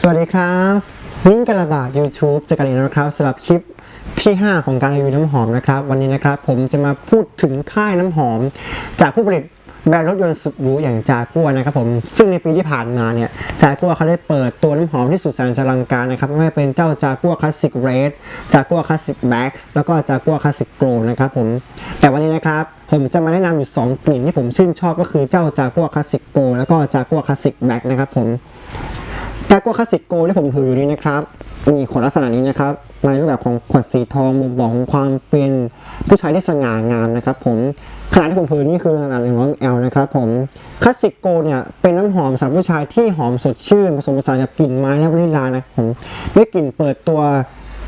สวัสดีครับมิ้งกระบาด YouTube เจอกันอีกนะครับสำหรับคลิปที่ 5 ของการรีวิวน้ำหอมนะครับ วันนี้นะครับผมจะมาพูดถึงค่ายน้ำหอม จากผู้ผลิตแบรนด์รถยนต์สุดหรูอย่างจากัวนะครับผมซึ่งในปีที่ผ่านมาเนี่ยจากัวเขาได้เปิดตัวน้ำหอมที่สุดแสนจะอลังการนะครับไม่ว่าเป็นเจ้าจากัวคลาสสิกเรดจากัวคลาสสิกแบ็กแล้วก็จากัวคลาสสิกโกลนะครับผมแต่วันนี้นะครับผมจะมาแนะนำอยู่2กลิ่นที่ผมชื่นชอบก็คือเจ้าจากัวคลาสสิกโกลแล้วก็จากัวคลาสสิกแบ็กนะครับผม จากัวคลาสสิกโกที่ผมถืออยู่นี้นะครับ มีขวดลักษณะนี้นะครับในรูปแบบของขวดสีทองบ่งบอกของความเป็นผู้ชายที่สง่างามนะครับ ผมขนาดที่ผมถือนี่คือขนาด100 ml นะครับผมคลาสสิกโกเนี่ยเป็นน้ำหอมสำหรับผู้ชายที่หอมสดชื่นผสมผสานกับกลิ่นไม้และวานิลลานะครับผมด้วยกลิ่นเปิดตัว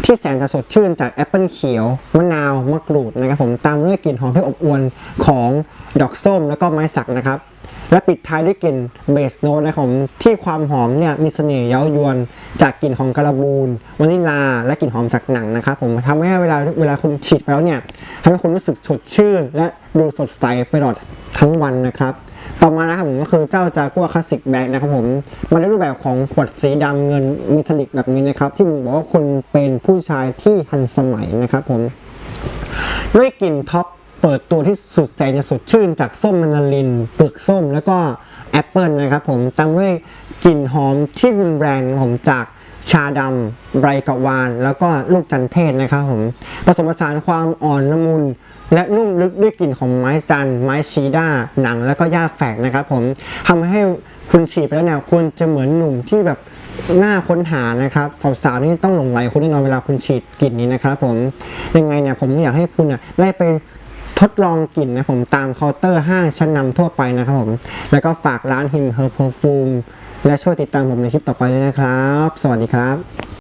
ที่แสนจะสดชื่นจากแอปเปิลเขียว มะนาว มะกรูดนะครับผมตามด้วยกลิ่นหอมที่อบอวลของดอกส้มแล้วก็ไม้สักนะครับ และปิดท้ายด้วยกลิ่นเบสโน e นะครับที่ความหอมเนี่ยมีเสน่ห์เย้ายวนจากกลิ่นของการบูนวานิลลา และกลิ่นหอมจากหนังนะครับผมทำให้เวลาเวลาคุณฉีดไปแล้วเนี่ยทำให้คุณรู้สึกสดชื่น และดูสดใสไปตลอดทั้งวันนะครับต่อมานะครับผมก็คือเจ้าจากัวคลาสสิกแบ็กนะครับผมมันในรูปแบบของขวดสีดำเงินมีสลิกแบบนี้นะครับที่บอกว่าคุณเป็นผู้ชายที่ทันสมัยนะครับผมด้วยกลิ่นท็อป เปิดตัวที่สุดแสนจะสดชื่นจากส้มแมนดาริน เปลือกส้มแล้วก็แอปเปิลนะครับผมตามด้วยกลิ่นหอมที่เป็นแบรนด์ผมจากชาดำไรกะวาน แล้วก็ลูกจันเทศนะครับผมผสมผสานความอ่อนละมุน และนุ่มลึกด้วยกลิ่นของไม้จันทร์ไม้ชีด้า หนังแล้วก็หญ้าแฝกนะครับผมทำให้คุณฉีดไปแล้วเนี่ยคุณจะเหมือนหนุ่มที่แบบน่าค้นหานะครับสาวๆนี่ต้องหลงไหลคุณแน่นอนเวลาคุณฉีดกลิ่นนี้นะครับผมยังไงเนี่ยผมอยากให้คุณอะได้ไป ทดลองกลิ่นนะผมตามเคาน์เตอร์ห้างชั้นนำทั่วไปนะครับผม แล้วก็ฝากร้าน Him Her Perfume และช่วยติดตามผมในคลิปต่อไปด้วยนะครับ สวัสดีครับ